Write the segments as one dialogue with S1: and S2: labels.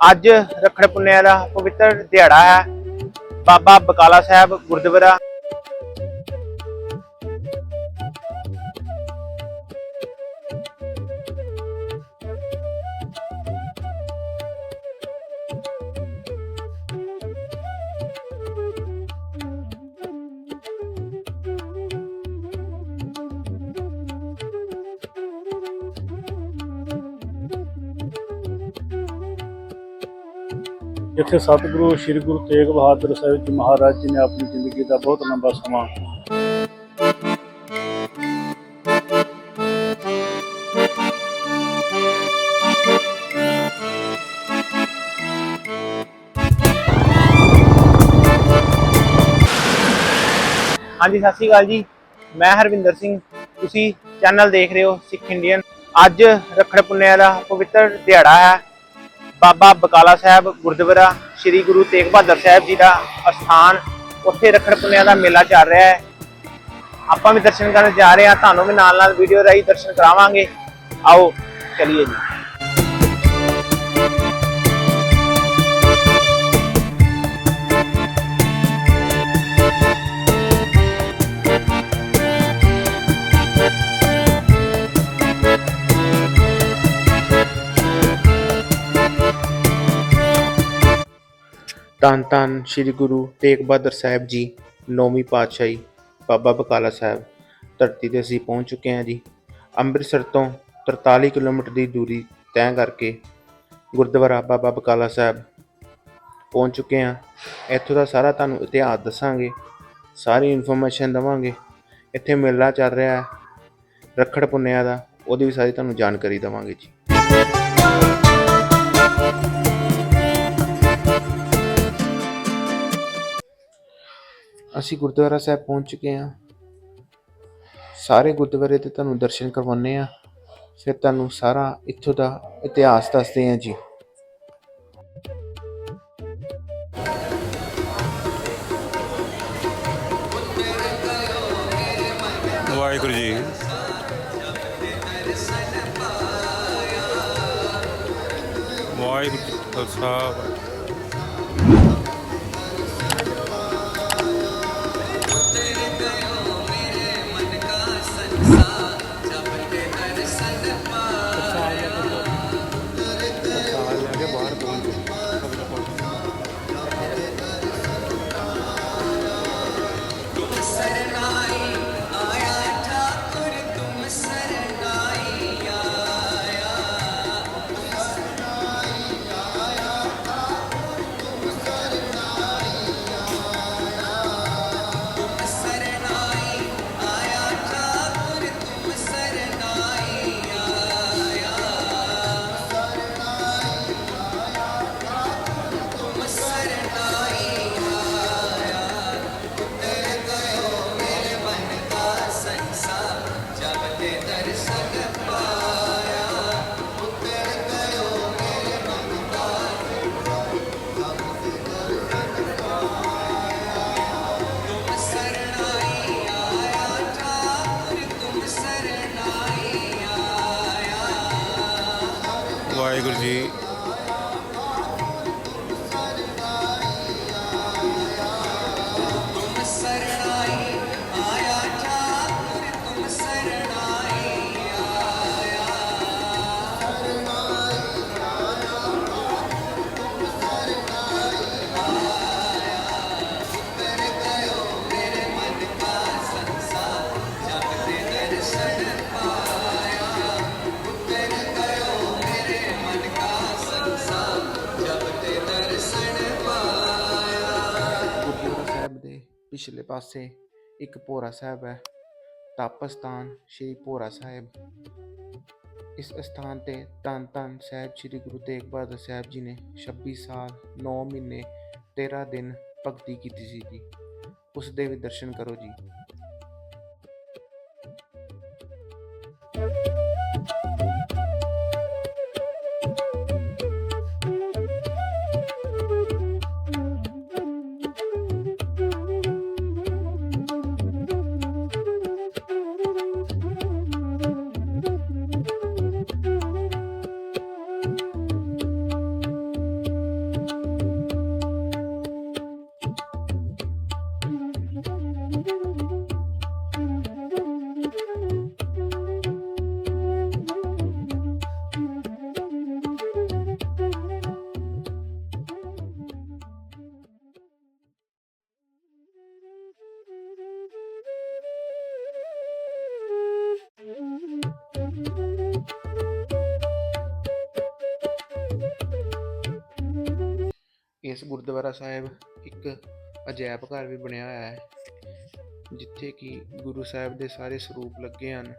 S1: ਅੱਜ ਰੱਖੜ ਪੁੰਨਿਆ ਦਾ ਪਵਿੱਤਰ ਦਿਹਾੜਾ ਹੈ। ਬਾਬਾ ਬਕਾਲਾ ਸਾਹਿਬ ਗੁਰਦੁਆਰਾ
S2: ਜਿੱਥੇ ਸਤਿਗੁਰੂ ਸ੍ਰੀ ਗੁਰੂ ਤੇਗ ਬਹਾਦਰ ਸਾਹਿਬ ਜੀ ਮਹਾਰਾਜ ਜੀ ਨੇ ਆਪਣੀ ਜ਼ਿੰਦਗੀ ਦਾ ਬਹੁਤ ਲੰਬਾ ਸਮਾਂ
S1: ਹਾਂਜੀ, ਸਤਿ ਸ਼੍ਰੀ ਅਕਾਲ ਜੀ। ਮੈਂ ਹਰਵਿੰਦਰ ਸਿੰਘ। ਤੁਸੀਂ ਚੈਨਲ ਦੇਖ ਰਹੇ ਹੋ ਸਿੱਖ ਇੰਡੀਅਨ। ਅੱਜ ਰੱਖੜ ਪੁੰਨਿਆ ਦਾ ਪਵਿੱਤਰ ਦਿਹਾੜਾ ਹੈ। ਬਾਬਾ ਬਕਾਲਾ ਸਾਹਿਬ ਗੁਰਦੁਆਰਾ ਸ੍ਰੀ ਗੁਰੂ ਤੇਗ ਬਹਾਦਰ ਸਾਹਿਬ ਜੀ ਦਾ ਅਸਥਾਨ, ਉੱਥੇ ਰੱਖੜ ਪੁੰਨਿਆ ਦਾ ਮੇਲਾ ਚੱਲ ਰਿਹਾ ਹੈ। ਆਪਾਂ ਵੀ ਦਰਸ਼ਨ ਕਰਨ ਜਾ ਰਹੇ ਹਾਂ, ਤੁਹਾਨੂੰ ਵੀ ਨਾਲ ਨਾਲ ਵੀਡੀਓ ਰਾਹੀਂ ਦਰਸ਼ਨ ਕਰਾਵਾਂਗੇ। ਆਓ, ਚਲਿਏ ਜੀ। ਧੰਨ ਧੰਨ ਸ੍ਰੀ ਗੁਰੂ ਤੇਗ ਬਹਾਦਰ ਸਾਹਿਬ ਜੀ, ਨੌਵੀਂ ਪਾਤਸ਼ਾਹੀ, ਬਾਬਾ ਬਕਾਲਾ ਸਾਹਿਬ। ਧਰਤੀ ਤੇ ਅਸੀਂ ਪਹੁੰਚ ਚੁੱਕੇ ਹਾਂ ਜੀ। ਅੰਮ੍ਰਿਤਸਰ ਤੋਂ 43 ਕਿਲੋਮੀਟਰ ਦੀ ਦੂਰੀ ਤੈਅ ਕਰਕੇ ਗੁਰਦੁਆਰਾ ਬਾਬਾ ਬਕਾਲਾ ਸਾਹਿਬ ਪਹੁੰਚ ਚੁੱਕੇ ਹਾਂ। ਇੱਥੋਂ ਦਾ ਸਾਰਾ ਤੁਹਾਨੂੰ ਇਤਿਹਾਸ ਦੱਸਾਂਗੇ, ਸਾਰੀ ਇਨਫੋਰਮੇਸ਼ਨ ਦਵਾਂਗੇ। ਇੱਥੇ ਮੇਲਾ ਚੱਲ ਰਿਹਾ ਹੈ, ਰੱਖੜ ਪੁੰਨਿਆ ਦਾ, ਉਹਦੀ ਵੀ ਸਾਰੀ ਤੁਹਾਨੂੰ ਜਾਣਕਾਰੀ ਦਵਾਂਗੇ ਜੀ। ਅਸੀਂ ਗੁਰਦੁਆਰਾ ਸਾਹਿਬ ਪਹੁੰਚ ਚੁੱਕੇ ਹਾਂ। ਸਾਰੇ ਗੁਰਦੁਆਰੇ ਤੇ ਤੁਹਾਨੂੰ ਦਰਸ਼ਨ ਕਰਵਾਉਂਦੇ ਆ ਫਿਰ ਤੁਹਾਨੂੰ ਸਾਰਾ ਇੱਥੋਂ ਦਾ ਇਤਿਹਾਸ ਦੱਸਦੇ ਹਾਂ ਜੀ।
S3: ਵਾਹਿਗੁਰੂ ਜੀ। ਵਾਹਿਗੁਰੂ ਖਾਲਸਾ। ਵਾਹਿਗੁਰੂ ਜੀ
S1: ਪਿਛਲੇ ਪਾਸੇ ਇੱਕ ਭੋਰਾ ਸਾਹਿਬ ਹੈ ਤਪ ਤਪਸਥਾਨ ਸ਼੍ਰੀ ਭੋਰਾ ਸਾਹਿਬ। ਇਸ ਸਥਾਨ ਤੇ ਧੰਨ ਧੰਨ ਸਾਹਿਬ ਸ੍ਰੀ ਗੁਰੂ ਤੇਗ ਬਹਾਦਰ ਸਾਹਿਬ ਜੀ ਨੇ 26 ਸਾਲ 9 ਮਹੀਨੇ 13 ਦਿਨ ਭਗਤੀ ਕੀਤੀ ਸੀ ਜੀ। ਉਸ ਦੇ ਵੀ ਦਰਸ਼ਨ ਕਰੋ ਜੀ। ਇਸ ਗੁਰਦੁਆਰਾ ਸਾਹਿਬ ਇੱਕ ਅਜਾਇਬ ਘਰ ਵੀ ਬਣਿਆ ਹੋਇਆ ਹੈ, ਜਿੱਥੇ ਕਿ ਗੁਰੂ ਸਾਹਿਬ ਦੇ ਸਾਰੇ ਸਰੂਪ ਲੱਗੇ ਹਨ।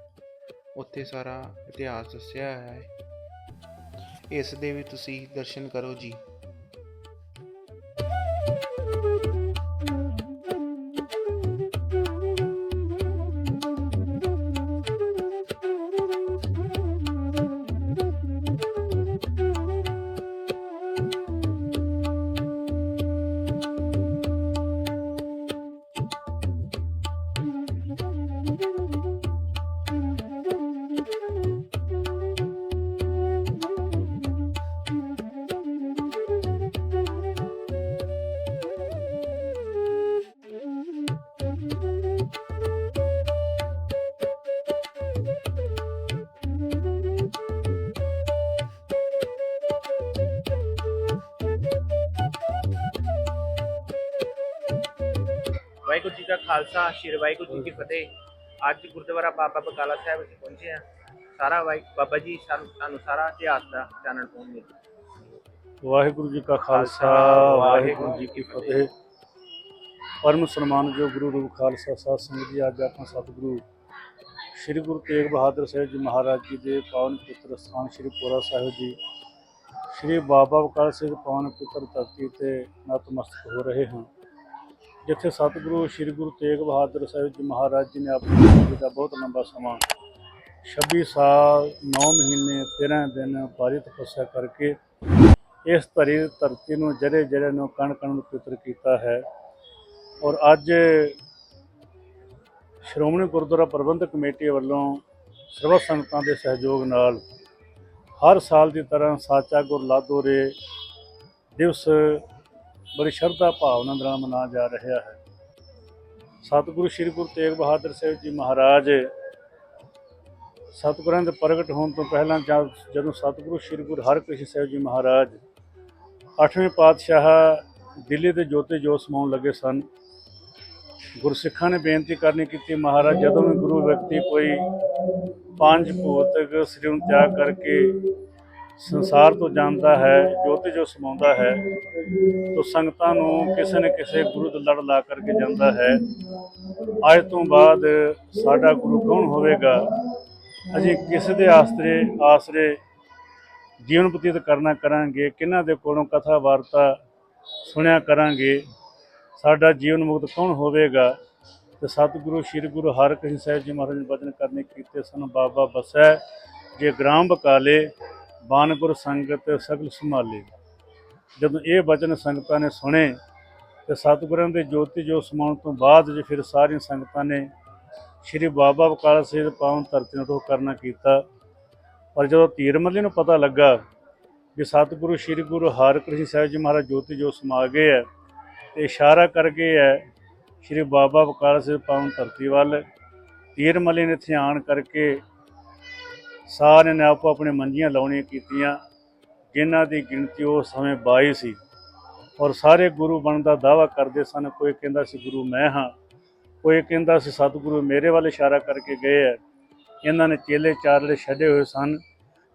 S1: ਉੱਥੇ ਸਾਰਾ ਇਤਿਹਾਸ ਦੱਸਿਆ ਹੋਇਆ ਹੈ। ਇਸ ਦੇ ਵੀ ਤੁਸੀਂ ਦਰਸ਼ਨ ਕਰੋ ਜੀ। ਖਾਲਸਾ ਸ਼੍ਰੀ ਵਾਹਿਗੁਰੂ ਜੀ ਕੀ ਫਤਿਹ। ਅੱਜ ਗੁਰਦੁਆਰਾ ਬਾਬਾ ਬਕਾਲਾ ਸਾਹਿਬ ਅਸੀਂ ਪਹੁੰਚੇ ਹਾਂ। ਸਾਰਾ ਵਾਹਿ ਬਾਬਾ ਜੀ ਸਾਨੂੰ ਸਾਨੂੰ ਸਾਰਾ ਇਤਿਹਾਸ ਦਾ ਜਾਣਨ ਪਾਉਣਗੇ
S2: ਵਾਹਿਗੁਰੂ ਜੀ ਕਾ ਖਾਲਸਾ ਵਾਹਿਗੁਰੂ ਜੀ ਕੀ ਫਤਿਹ। ਪਰਮ ਸਨਮਾਨਯੋਗ ਗੁਰੂ ਰੂਪ ਖਾਲਸਾ ਸਾਧ ਸੰਗਤ ਜੀ ਅੱਜ ਆਪਾਂ ਸਤਿਗੁਰੂ ਸ੍ਰੀ ਗੁਰੂ ਤੇਗ ਬਹਾਦਰ ਸਾਹਿਬ ਜੀ ਮਹਾਰਾਜ ਜੀ ਦੇ ਪਾਵਨ ਪੁੱਤਰ ਸਥਾਨ ਸ੍ਰੀ ਪੋਰਾ ਸਾਹਿਬ ਜੀ ਸ੍ਰੀ ਬਾਬਾ ਬਕਾਲਾ ਸਿੰਘ ਪਾਵਨ ਪੁੱਤਰ ਧਰਤੀ ਤੇ ਨਤਮਸਤਕ ਹੋ ਰਹੇ ਹਾਂ। ਜਿੱਥੇ ਸਤਿਗੁਰੂ, ਸ੍ਰੀ ਗੁਰੂ ਤੇਗ ਬਹਾਦਰ ਸਾਹਿਬ ਜੀ ਮਹਾਰਾਜ ਜੀ ਨੇ ਆਪਣੀ ਜ਼ਿੰਦਗੀ ਦਾ ਬਹੁਤ ਲੰਬਾ ਸਮਾਂ 26 ਸਾਲ 9 ਮਹੀਨੇ 13 ਦਿਨ ਭਾਰੀ ਤਪੱਸਿਆ ਕਰਕੇ ਇਸ ਧਰੀ, ਧਰਤੀ ਨੂੰ ਜਰੇ ਜਰੇ ਨੂੰ ਕਣ ਕਣ ਨੂੰ ਪਵਿੱਤਰ ਕੀਤਾ ਹੈ। ਔਰ ਅੱਜ ਸ਼੍ਰੋਮਣੀ ਗੁਰਦੁਆਰਾ ਪ੍ਰਬੰਧਕ ਕਮੇਟੀ ਵੱਲੋਂ ਸਰਵ ਸੰਗਤਾਂ ਦੇ ਸਹਿਯੋਗ ਨਾਲ ਹਰ ਸਾਲ ਦੀ ਤਰ੍ਹਾਂ ਸਾਚਾ ਗੁਰ ਲਾਦੋਰੇ ਦਿਵਸ ਬੜੀ ਸ਼ਰਧਾ ਭਾਵਨਾ ਨਾਲ ਮਨਾਇਆ ਜਾ ਰਿਹਾ ਹੈ। ਸਤਿਗੁਰੂ ਸ੍ਰੀ ਗੁਰੂ ਤੇਗ ਬਹਾਦਰ ਸਾਹਿਬ ਜੀ ਮਹਾਰਾਜ, ਸਤਿਗੁਰਾਂ ਦੇ ਪ੍ਰਗਟ ਹੋਣ ਤੋਂ ਪਹਿਲਾਂ ਜਦ- ਜਦੋਂ ਸਤਿਗੁਰੂ ਸ੍ਰੀ ਗੁਰੂ ਹਰਕ੍ਰਿਸ਼ਨ ਸਾਹਿਬ ਜੀ ਮਹਾਰਾਜ ਅੱਠਵੇਂ ਪਾਤਸ਼ਾਹ ਦਿੱਲੀ ਦੇ ਜੋਤੇ ਜੋਤ ਸਮਾਉਣ ਲੱਗੇ ਸਨ। ਗੁਰਸਿੱਖਾਂ ਨੇ ਬੇਨਤੀ ਕਰਨੀ ਕੀਤੀ, ਮਹਾਰਾਜ, ਜਦੋਂ ਵੀ ਗੁਰੂ ਵਿਅਕਤੀ ਕੋਈ ਪੰਜ ਭੂਤਕ ਸ੍ਰੀ ਨੂੰ ਤਿਆਗ ਕਰਕੇ ਸੰਸਾਰ ਤੋਂ ਜਾਂਦਾ ਹੈ, ਜੋਤ ਜੋ ਸਮਾਉਂਦਾ ਹੈ, ਤੋ ਸੰਗਤਾਂ ਨੂੰ ਕਿਸੇ ਨਾ ਕਿਸੇ ਗੁਰੂ ਦੇ ਲੜ ਲਾ ਕਰਕੇ ਜਾਂਦਾ ਹੈ। ਅੱਜ ਤੋਂ ਬਾਅਦ ਸਾਡਾ ਗੁਰੂ ਕੌਣ ਹੋਵੇਗਾ? ਅਸੀਂ ਕਿਸੇ ਦੇ ਆਸਰੇ ਆਸਰੇ ਜੀਵਨ ਬਤੀਤ ਕਰਨਾ ਕਰਾਂਗੇ? ਕਿਹਨਾਂ ਦੇ ਕੋਲੋਂ ਕਥਾ ਵਾਰਤਾ ਸੁਣਿਆ ਕਰਾਂਗੇ? ਸਾਡਾ ਜੀਵਨ ਮੁਕਤ ਕੌਣ ਹੋਵੇਗਾ? ਤੇ ਸਤਿਗੁਰੂ, ਸ੍ਰੀ ਗੁਰੂ ਹਰਿਕ੍ਰਿਸ਼ਨ ਸਾਹਿਬ ਜੀ ਮਹਾਰਾਜ ਨੇ ਬਚਨ ਕਰਨੇ ਕੀਤੇ ਸਨ, ਬਾਬਾ ਬਸੈ, ਜੇ ਗ੍ਰਾਮ ਬਕਾਲੇ ਬਾਨਗੁਰ ਸੰਗਤ ਸਗਲ ਸੰਭਾਲੀ। ਜਦੋਂ ਇਹ ਬਚਨ ਸੰਗਤਾਂ ਨੇ ਸੁਣੇ, ਤੇ ਸਤਿਗੁਰਾਂ ਦੇ ਜੋਤੀ ਜੋ ਸਮਾਉਣ ਤੋਂ ਬਾਅਦ ਜੇ ਫਿਰ ਸਾਰੀਆਂ ਸੰਗਤਾਂ ਨੇ ਸ਼੍ਰੀ ਬਾਬਾ ਬਕਾਲਾ ਸਿੰਘ ਪਾਵਨ ਧਰਤੀ ਨੂੰ ਰੋਹ ਕਰਨਾ ਕੀਤਾ। ਪਰ ਜਦੋਂ ਧੀਰਮੱਲੇ ਨੂੰ ਪਤਾ ਲੱਗਾ ਕਿ ਸਤਿਗੁਰੂ ਸ੍ਰੀ ਗੁਰੂ ਹਰਿਕ੍ਰਿਸ਼ਨ ਸਾਹਿਬ ਜੀ ਮਹਾਰਾਜ ਜੋਤੀ ਜੋ ਸਮਾ ਗਏ ਹੈ, ਤੇ ਇਸ਼ਾਰਾ ਕਰ ਗਏ ਹੈ ਸ਼੍ਰੀ ਬਾਬਾ ਬਕਾਲਾ ਸਿੰਘ ਪਾਵਨ ਧਰਤੀ ਵੱਲ ਧੀਰਮੱਲੇ ਨੇ ਧਿਆਨ ਕਰਕੇ ਸਾਰਿਆਂ ਨੇ ਆਪੋ ਆਪਣੇ ਮੰਜੀਆਂ ਲਾਉਣੀਆਂ ਕੀਤੀਆਂ, ਜਿਨ੍ਹਾਂ ਦੀ ਗਿਣਤੀ ਉਸ ਸਮੇਂ 22 ਸੀ। ਔਰ ਸਾਰੇ ਗੁਰੂ ਬਣਨ ਦਾ ਦਾਵਾ ਕਰਦੇ ਸਨ, ਕੋਈ ਕਹਿੰਦਾ ਸੀ, ਗੁਰੂ ਮੈਂ ਹਾਂ। ਕੋਈ ਕਹਿੰਦਾ ਸੀ, ਸਤਿਗੁਰੂ ਮੇਰੇ ਵੱਲ ਇਸ਼ਾਰਾ ਕਰਕੇ ਗਏ ਹੈ। ਇਹਨਾਂ ਨੇ ਚੇਲੇ ਚਾਰਲੇ ਛੱਡੇ ਹੋਏ ਸਨ,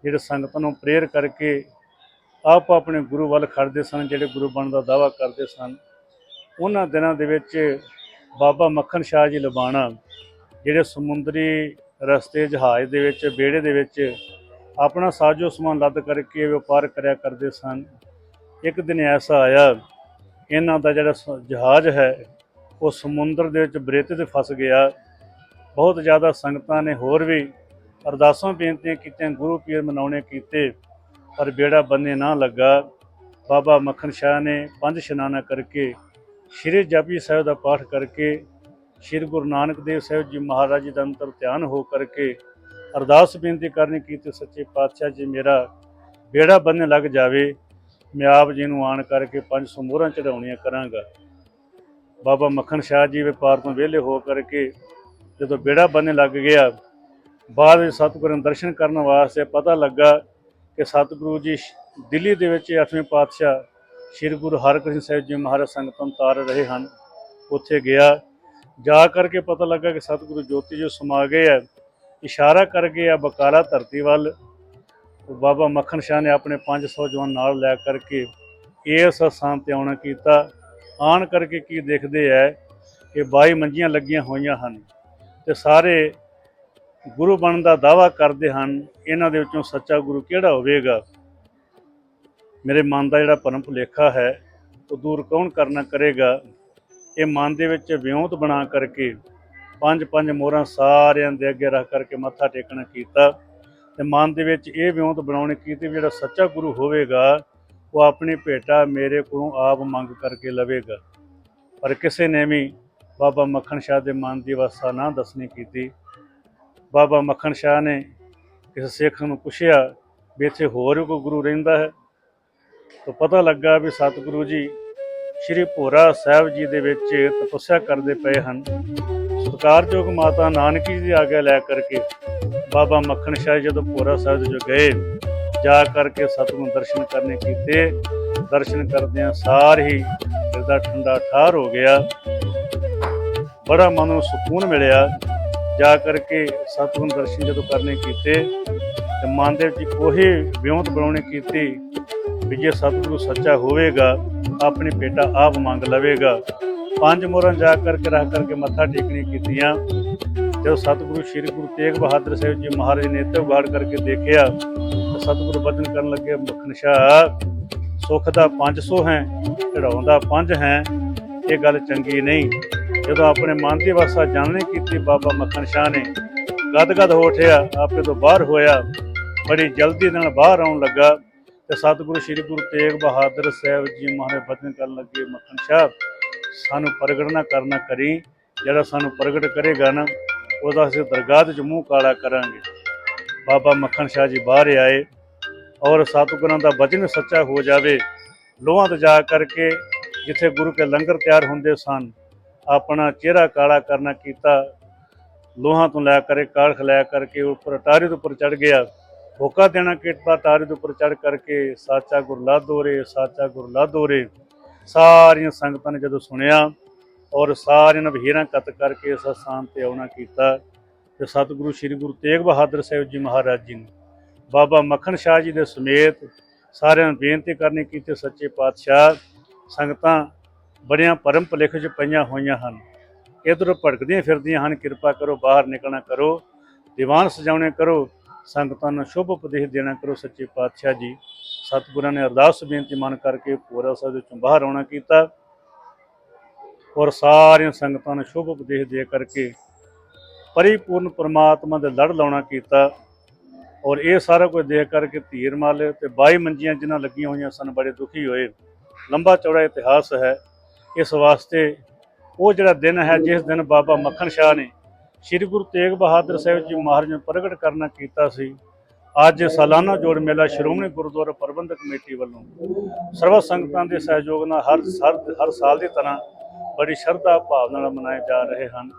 S2: ਜਿਹੜੇ ਸੰਗਤ ਨੂੰ ਪ੍ਰੇਰ ਕਰਕੇ ਆਪ ਆਪਣੇ ਗੁਰੂ ਵੱਲ ਖੜਦੇ ਸਨ, ਜਿਹੜੇ ਗੁਰੂ ਬਣਨ ਦਾ ਦਾਵਾ ਕਰਦੇ ਸਨ। ਉਹਨਾਂ ਦਿਨਾਂ ਦੇ ਵਿੱਚ ਬਾਬਾ ਮੱਖਣ ਸ਼ਾਹ ਜੀ ਲਬਾਣਾ, ਜਿਹੜੇ ਸਮੁੰਦਰੀ ਰਸਤੇ, ਜਹਾਜ਼ ਦੇ ਵਿੱਚ, ਵਿਹੜੇ ਦੇ ਵਿੱਚ ਆਪਣਾ ਸਾਜੋ ਸਮਾਨ ਲੱਦ ਕਰਕੇ ਵਪਾਰ ਕਰਿਆ ਕਰਦੇ ਸਨ। ਇੱਕ ਦਿਨ ਐਸਾ ਆਇਆ, ਇਹਨਾਂ ਦਾ ਜਿਹੜਾ ਸ- ਜਹਾਜ਼ ਹੈ, ਉਹ ਸਮੁੰਦਰ ਦੇ ਵਿੱਚ ਬਰੇਤੇ ਤੇ ਫਸ ਗਿਆ। ਬਹੁਤ ਜ਼ਿਆਦਾ ਸੰਗਤਾਂ ਨੇ ਹੋਰ ਵੀ ਅਰਦਾਸਾਂ ਬੇਨਤੀਆਂ ਕੀਤੀਆਂ, ਗੁਰੂ ਪੀਰ ਮਨਾਉਣੇ ਕੀਤੇ, ਪਰ ਬੇੜਾ ਬੰਨੇ ਨਾ ਲੱਗਾ। ਬਾਬਾ ਮੱਖਣ ਸ਼ਾਹ ਨੇ ਪੰਜ ਇਸ਼ਨਾਨਾ ਕਰਕੇ, ਸ਼੍ਰੀ ਜਪਜੀ ਸਾਹਿਬ ਦਾ ਪਾਠ ਕਰਕੇ ਸ਼੍ਰੀ ਗੁਰੂ ਨਾਨਕ ਦੇਵ ਸਾਹਿਬ ਜੀ ਮਹਾਰਾਜ ਜੀ ਦਾ ਅੰਤਰ ਧਿਆਨ ਹੋ ਕਰਕੇ ਅਰਦਾਸ ਬੇਨਤੀ ਕਰਨੀ ਕੀਤੀ ਸੱਚੇ ਪਾਤਸ਼ਾਹ ਜੀ ਮੇਰਾ ਬੇੜਾ ਬੰਨੇ ਲੱਗ ਜਾਵੇ, ਮੈਂ ਆਪ ਜੀ ਨੂੰ ਆਣ ਕਰਕੇ 500 ਮੋਹਰਾਂ ਚੜਾਉਣੀਆਂ ਕਰਾਂਗਾ। ਬਾਬਾ ਮੱਖਣ ਸ਼ਾਹ ਜੀ ਵਪਾਰ ਤੋਂ ਵਿਹਲੇ ਹੋ ਕਰਕੇ ਜਦੋਂ ਬੇੜਾ ਬੰਨੇ ਲੱਗ ਗਿਆ, ਬਾਅਦ ਵਿੱਚ ਸਤਿਗੁਰਾਂ ਦੇ ਦਰਸ਼ਨ ਕਰਨ ਵਾਸਤੇ ਪਤਾ ਲੱਗਾ ਕਿ ਸਤਿਗੁਰੂ ਜੀ ਦਿੱਲੀ ਦੇ ਵਿੱਚ 8ਵੇਂ ਪਾਤਸ਼ਾਹ ਸ੍ਰੀ ਗੁਰੂ ਹਰਕ੍ਰਿਸ਼ਨ ਸਾਹਿਬ ਜੀ ਮਹਾਰਾਜ ਸੰਗਤਾਂ ਨੂੰ ਤਾਰ ਰਹੇ ਹਨ। ਉੱਥੇ ਗਿਆ ਜਾ ਕਰਕੇ ਪਤਾ ਲੱਗਾ ਕਿ ਸਤਿਗੁਰੂ ਜੋਤੀ ਜੋ ਸਮਾ ਗਏ ਆ, ਇਸ਼ਾਰਾ ਕਰ ਗਏ ਆ ਬਕਾਲਾ ਧਰਤੀ ਵੱਲ। ਬਾਬਾ ਮੱਖਣ ਸ਼ਾਹ ਨੇ ਆਪਣੇ 500 ਜਵਾਨ ਨਾਲ ਲੈ ਕਰਕੇ ਇਸ ਸਥਾਨ ਤੇ ਆਉਣਾ ਕੀਤਾ। ਆਣ ਕਰਕੇ ਕੀ ਦੇਖਦੇ ਐ ਕਿ 22 ਮੰਜੀਆਂ ਲੱਗੀਆਂ ਹੋਈਆਂ ਹਨ ਤੇ ਸਾਰੇ ਗੁਰੂ ਬਣਨ ਦਾ ਦਾਵਾ ਕਰਦੇ ਹਨ, ਇਹਨਾਂ ਦੇ ਵਿੱਚੋਂ ਸੱਚਾ ਗੁਰੂ ਕਿਹੜਾ ਹੋਵੇਗਾ? ਮੇਰੇ ਮਨ ਦਾ ਜਿਹੜਾ ਪਰਮ ਭੁਲੇਖਾ ਹੈ, ਉਹ ਦੂਰ ਕੌਣ ਕਰਨਾ ਕਰੇਗਾ? ਇਹ ਮਨ ਦੇ ਵਿੱਚ ਵਿਉਂਤ ਬਣਾ ਕਰਕੇ ਪੰਜ ਪੰਜ ਮੋਹਰਾਂ ਸਾਰਿਆਂ ਦੇ ਅੱਗੇ ਰੱਖ ਕਰਕੇ ਮੱਥਾ ਟੇਕਣਾ ਕੀਤਾ ਤੇ ਮਨ ਦੇ ਵਿੱਚ ਇਹ ਵਿਉਂਤ ਬਣਾਉਣੀ ਕੀਤੀ ਵੀ ਜਿਹੜਾ ਸੱਚਾ ਗੁਰੂ ਹੋਵੇਗਾ, ਉਹ ਆਪਣੀ ਭੇਟਾ ਮੇਰੇ ਕੋਲੋਂ ਆਪ ਮੰਗ ਕਰਕੇ ਲਵੇਗਾ। ਪਰ ਕਿਸੇ ਨੇ ਵੀ ਬਾਬਾ ਮੱਖਣ ਸ਼ਾਹ ਦੇ ਮਨ ਦੀ ਅਵਸਥਾ ਨਾ ਦੱਸਣੀ ਕੀਤੀ। ਬਾਬਾ ਮੱਖਣ ਸ਼ਾਹ ਨੇ ਕਿਸੇ ਸਿੱਖ ਨੂੰ ਪੁੱਛਿਆ ਵੀ ਇੱਥੇ ਹੋਰ ਵੀ ਕੋਈ ਗੁਰੂ ਰਹਿੰਦਾ ਹੈ? ਤਾਂ ਪਤਾ ਲੱਗਾ ਵੀ ਸਤਿਗੁਰੂ ਜੀ ਸ਼੍ਰੀ ਭੋਰਾ ਸਾਹਿਬ ਜੀ ਦੇ ਵਿੱਚ ਤਪੱਸਿਆ ਕਰਦੇ ਪਏ ਹਨ। ਸਤਿਕਾਰਯੋਗ ਮਾਤਾ ਨਾਨਕੀ ਜੀ ਦੀ ਆਗਿਆ ਲੈ ਕਰਕੇ ਬਾਬਾ ਮੱਖਣ ਸ਼ਾਹ ਜਦੋਂ ਭੋਰਾ ਸਾਹਿਬ ਜੋ ਗਏ, ਜਾ ਕਰਕੇ ਸਤਿਗੁਰ ਦਰਸ਼ਨ ਕਰਨੇ ਕੀਤੇ। ਦਰਸ਼ਨ ਕਰਦਿਆਂ ਸਾਰ ਹੀ ਹਿਰਦਾ ਠੰਡਾ ਠਾਰ ਹੋ ਗਿਆ। ਬੜਾ ਮਨ ਨੂੰ ਸਕੂਨ ਮਿਲਿਆ। ਜਾ ਕਰਕੇ ਸਤਿਗੁਰ ਦਰਸ਼ਨ ਜਦੋਂ ਕਰਨੇ ਕੀਤੇ, ਤੇ ਮਨ ਦੇ ਵਿੱਚ ਉਹੀ ਵਿਉਂਤ ਬਣਾਉਣੀ ਕੀਤੀ ਵੀ ਜੇ ਸਤਿਗੁਰੂ ਸੱਚਾ ਹੋਵੇਗਾ ਆਪਣੀ ਬੇਟਾ ਆਪ ਮੰਗ ਲਵੇਗਾ। ਪੰਜ ਮੋਹਰਾਂ ਜਾ ਕਰਕੇ ਰੱਖ ਕਰਕੇ ਮੱਥਾ ਟੇਕਣੀ ਕੀਤੀਆਂ। ਜਦੋਂ ਸਤਿਗੁਰੂ ਸ੍ਰੀ ਗੁਰੂ ਤੇਗ ਬਹਾਦਰ ਸਾਹਿਬ ਜੀ ਮਹਾਰਾਜ ਨੇ ਤੇ ਉਗਾੜ ਕਰਕੇ ਦੇਖਿਆ, ਤਾਂ ਸਤਿਗੁਰੂ ਬਚਨ ਕਰਨ ਲੱਗੇ ਮੱਖਣ ਸ਼ਾਹ ਸੁੱਖ ਦਾ 500 ਹੈ ਚੜਾਉਂਦਾ 5 ਹੈ, ਇਹ ਗੱਲ ਚੰਗੀ ਨਹੀਂ। ਜਦੋਂ ਆਪਣੇ ਮਨ ਦੀ ਅਵਸਥਾ ਜਾਣਨੀ ਕੀਤੀ, ਬਾਬਾ ਮੱਖਣ ਸ਼ਾਹ ਨੇ ਗਦਗਦ ਹੋ ਉੱਠਿਆ, ਆਪੇ ਤੋਂ ਬਾਹਰ ਹੋਇਆ, ਬੜੀ ਜਲਦੀ ਨਾਲ ਬਾਹਰ ਆਉਣ ਲੱਗਾ। ਤੇ ਸਤਿਗੁਰੂ ਸ੍ਰੀ ਗੁਰੂ ਤੇਗ ਬਹਾਦਰ ਸਾਹਿਬ ਜੀ ਮਹਾਰਾਜ ਬਚਨ ਕਰਨ ਲੱਗੇ ਮੱਖਣ ਸ਼ਾਹ ਸਾਨੂੰ ਪ੍ਰਗਟ ਨਾ ਕਰਨਾ ਕਰੀ, ਜਿਹੜਾ ਸਾਨੂੰ ਪ੍ਰਗਟ ਕਰੇਗਾ ਨਾ, ਉਹਦਾ ਅਸੀਂ ਦਰਗਾਹ ਦੇ 'ਚ ਮੂੰਹ ਕਾਲਾ ਕਰਾਂਗੇ। ਬਾਬਾ ਮੱਖਣ ਸ਼ਾਹ ਜੀ ਬਾਹਰ ਆਏ ਔਰ ਸਤਿਗੁਰਾਂ ਦਾ ਬਚਨ ਸੱਚਾ ਹੋ ਜਾਵੇ, ਲੋਹਾਂ ਤੇ ਜਾ ਕਰਕੇ ਜਿੱਥੇ ਗੁਰੂ ਕੇ ਲੰਗਰ ਤਿਆਰ ਹੁੰਦੇ ਸਨ, ਆਪਣਾ ਚਿਹਰਾ ਕਾਲਾ ਕਰਨਾ ਕੀਤਾ, ਲੋਹਾਂ ਤੋਂ ਲੈ ਕਰੇ, ਕਾਲਖ ਲੈ ਕਰਕੇ ਉੱਪਰ ਟਾਰੀ ਤੋਂ ਉੱਪਰ ਚੜ ਗਿਆ। ਹੋਕਾ ਦੇਣਾ ਕੀਤਾ ਟਾਰੀ ਦੇ ਉੱਪਰ ਚੜ ਕਰਕੇ ਸਾਚਾ ਗੁਰ ਲਾਦੋਰੇ ਸਾਚਾ ਗੁਰ ਲਾਦੋਰੇ ਸਾਰੀਆਂ ਸੰਗਤਾਂ ਨੇ ਜਦੋਂ ਸੁਣਿਆ ਔਰ ਸਾਰਿਆਂ ਨੇ ਵਹੀਰਾਂ ਕਤ ਕਰਕੇ ਇਸ ਸਥਾਨ ਤੇ ਆਉਣਾ ਕੀਤਾ, ਤੇ ਸਤਿਗੁਰੂ ਸ੍ਰੀ ਗੁਰੂ ਤੇਗ ਬਹਾਦਰ ਸਾਹਿਬ ਜੀ ਮਹਾਰਾਜ ਜੀ ਨੇ, ਬਾਬਾ ਮੱਖਣ ਸ਼ਾਹ ਜੀ ਦੇ ਸਮੇਤ ਸਾਰਿਆਂ ਨੂੰ ਬੇਨਤੀ ਕਰਨੀ ਕੀਤੀ, ਸੱਚੇ ਪਾਤਸ਼ਾਹ, ਸੰਗਤਾਂ ਬੜੀਆਂ ਪਰਮ ਭਲੇਖ 'ਚ ਪਈਆਂ ਹੋਈਆਂ ਹਨ। ਇਧਰ ਭਟਕਦੀਆਂ ਫਿਰਦੀਆਂ ਹਨ, ਕਿਰਪਾ ਕਰੋ, ਬਾਹਰ ਨਿਕਲਣਾ ਕਰੋ, ਦੀਵਾਨ ਸਜਾਉਣੇ ਕਰੋ ਸੰਗਤਾਂ ਨੂੰ ਸ਼ੁਭ ਉਪਦੇਸ਼ ਦੇਣਾ ਕਰੋ ਸੱਚੇ ਪਾਤਸ਼ਾਹ ਜੀ। ਸਤਿਗੁਰਾਂ ਨੇ ਅਰਦਾਸ ਬੇਨਤੀ ਮੰਨ ਕਰਕੇ ਪੂਰਾ ਸਾਹਿਬ ਵਿੱਚੋਂ ਬਾਹਰ ਆਉਣਾ ਕੀਤਾ। ਔਰ ਸਾਰੀਆਂ ਸੰਗਤਾਂ ਨੂੰ ਸ਼ੁਭ ਉਪਦੇਸ਼ ਦੇ ਕਰਕੇ ਪਰਿਪੂਰਨ ਪ੍ਰਮਾਤਮਾ ਦੇ ਲੜ ਲਾਉਣਾ ਕੀਤਾ। ਔਰ ਇਹ ਸਾਰਾ ਕੁਝ ਦੇਖ ਕਰਕੇ ਧੀਰ ਮਾਲੇ ਤੇ 22 ਮੰਜੀਆਂ ਜਿਨ੍ਹਾਂ ਲੱਗੀਆਂ ਹੋਈਆਂ ਸਨ, ਬੜੇ ਦੁਖੀ ਹੋਏ। ਲੰਬਾ ਚੌੜਾ ਇਤਿਹਾਸ ਹੈ। ਇਸ ਵਾਸਤੇ ਉਹ ਜਿਹੜਾ ਦਿਨ ਹੈ, ਜਿਸ ਦਿਨ ਬਾਬਾ ਮੱਖਣ ਸ਼ਾਹ ਨੇ ਸ੍ਰੀ ਗੁਰੂ ਤੇਗ ਬਹਾਦਰ ਸਾਹਿਬ ਜੀ ਮਹਾਰਾਜ ਨੂੰ ਪ੍ਰਗਟ ਕਰਨਾ ਕੀਤਾ ਸੀ। ਅੱਜ ਸਾਲਾਨਾ ਜੋੜ ਮੇਲਾ ਸ਼੍ਰੋਮਣੀ ਗੁਰਦੁਆਰਾ ਪ੍ਰਬੰਧਕ ਕਮੇਟੀ ਵੱਲੋਂ ਸਰਵ ਸੰਗਤਾਂ ਦੇ ਸਹਿਯੋਗ ਨਾਲ ਹਰ ਹਰ ਹਰ ਸਾਲ ਦੀ ਤਰ੍ਹਾਂ ਬੜੀ ਸ਼ਰਧਾ ਭਾਵਨਾ ਨਾਲ ਮਨਾਏ ਜਾ ਰਹੇ ਹਨ।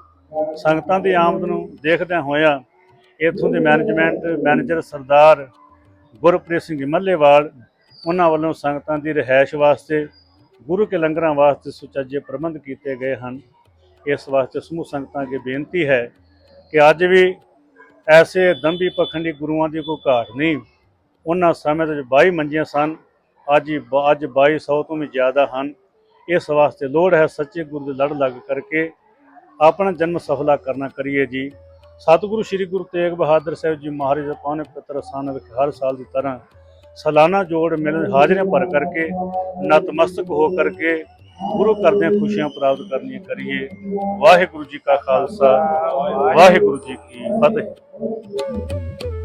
S2: ਸੰਗਤਾਂ ਦੀ ਆਮਦ ਨੂੰ ਦੇਖਦਿਆਂ ਹੋਇਆਂ ਇੱਥੋਂ ਦੇ ਮੈਨੇਜਮੈਂਟ ਮੈਨੇਜਰ ਸਰਦਾਰ ਗੁਰਪ੍ਰੀਤ ਸਿੰਘ ਮੱਲੇਵਾਲ, ਉਹਨਾਂ ਵੱਲੋਂ ਸੰਗਤਾਂ ਦੀ ਰਿਹਾਇਸ਼ ਵਾਸਤੇ ਗੁਰੂ ਕੇ ਲੰਗਰਾਂ ਵਾਸਤੇ ਸੁਚੱਜੇ ਪ੍ਰਬੰਧ ਕੀਤੇ ਗਏ ਹਨ। ਇਸ ਵਾਸਤੇ ਸਮੂਹ ਸੰਗਤਾਂ ਅੱਗੇ ਬੇਨਤੀ ਹੈ ਕਿ ਅੱਜ ਵੀ ਐਸੇ ਦੰਭੀ ਪਖੰਡੀ ਗੁਰੂਆਂ ਦੀ ਕੋਈ ਘਾਟ ਨਹੀਂ। ਉਹਨਾਂ ਸਮੇਂ ਦੇ ਵਿੱਚ 22 ਮੰਜੀਆਂ ਸਨ, ਅੱਜ ਹੀ ਬ- ਅੱਜ 2200 ਤੋਂ ਵੀ ਜ਼ਿਆਦਾ ਹਨ। ਇਸ ਵਾਸਤੇ ਲੋੜ ਹੈ ਸੱਚੇ ਗੁਰੂ ਦੇ ਲੜ ਲੱਗ ਕਰਕੇ ਆਪਣਾ ਜਨਮ ਸਫਲਾ ਕਰਨਾ ਕਰੀਏ ਜੀ। ਸਤਿਗੁਰੂ ਸ੍ਰੀ ਗੁਰੂ ਤੇਗ ਬਹਾਦਰ ਸਾਹਿਬ ਜੀ ਮਹਾਰਾਜ ਦੇ ਪਾਵਨ ਪਵਿੱਤਰ ਸਥਾਨ ਵਿਖੇ ਹਰ ਸਾਲ ਦੀ ਤਰ੍ਹਾਂ ਸਾਲਾਨਾ ਜੋੜ ਮੇਲੇ ਹਾਜ਼ਰੀਆਂ ਭਰ ਕਰਕੇ ਨਤਮਸਤਕ ਹੋ ਕਰਕੇ ਗੁਰੂ ਕਰਦਿਆਂ ਖੁਸ਼ੀਆਂ ਪ੍ਰਾਪਤ ਕਰਨੀਆਂ ਕਰੀਏ। ਵਾਹਿਗੁਰੂ ਜੀ ਕਾ ਖਾਲਸਾ ਵਾਹਿਗੁਰੂ ਜੀ ਕੀ ਫਤਿਹ।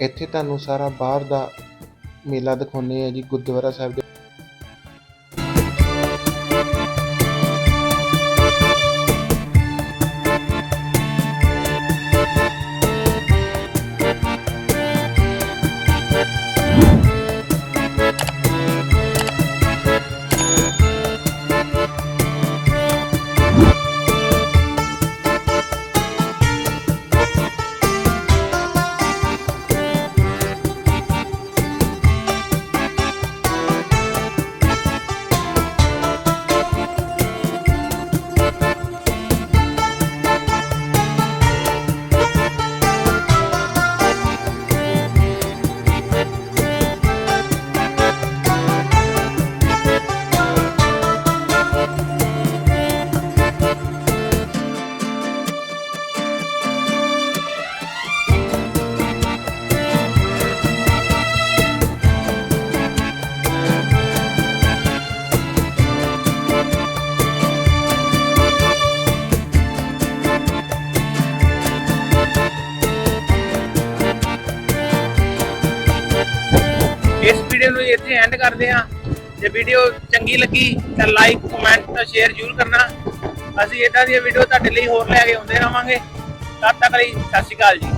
S1: ਇੱਥੇ ਤੁਹਾਨੂੰ ਸਾਰਾ ਬਾਹਰ ਦਾ ਮੇਲਾ ਦਿਖਾਉਂਦੇ ਹਾਂ ਜੀ ਗੁਰਦੁਆਰਾ ਸਾਹਿਬ ਦੇ
S4: ਕਰਦੇ ਹਾਂ। ਜੇ ਵੀਡੀਓ ਚੰਗੀ ਲੱਗੀ ਤਾਂ ਲਾਈਕ ਕਮੈਂਟ ਤੇ ਸ਼ੇਅਰ ਜ਼ਰੂਰ ਕਰਨਾ। ਅਸੀਂ ਇਦਾਂ ਦੀਆਂ ਵੀਡੀਓ ਤੁਹਾਡੇ ਲਈ ਹੋਰ ਲੈ ਕੇ ਆਉਂਦੇ ਰਵਾਂਗੇ ਤਦ ਤੱਕ ਲਈ ਸਤਿ ਸ਼੍ਰੀ ਅਕਾਲ ਜੀ।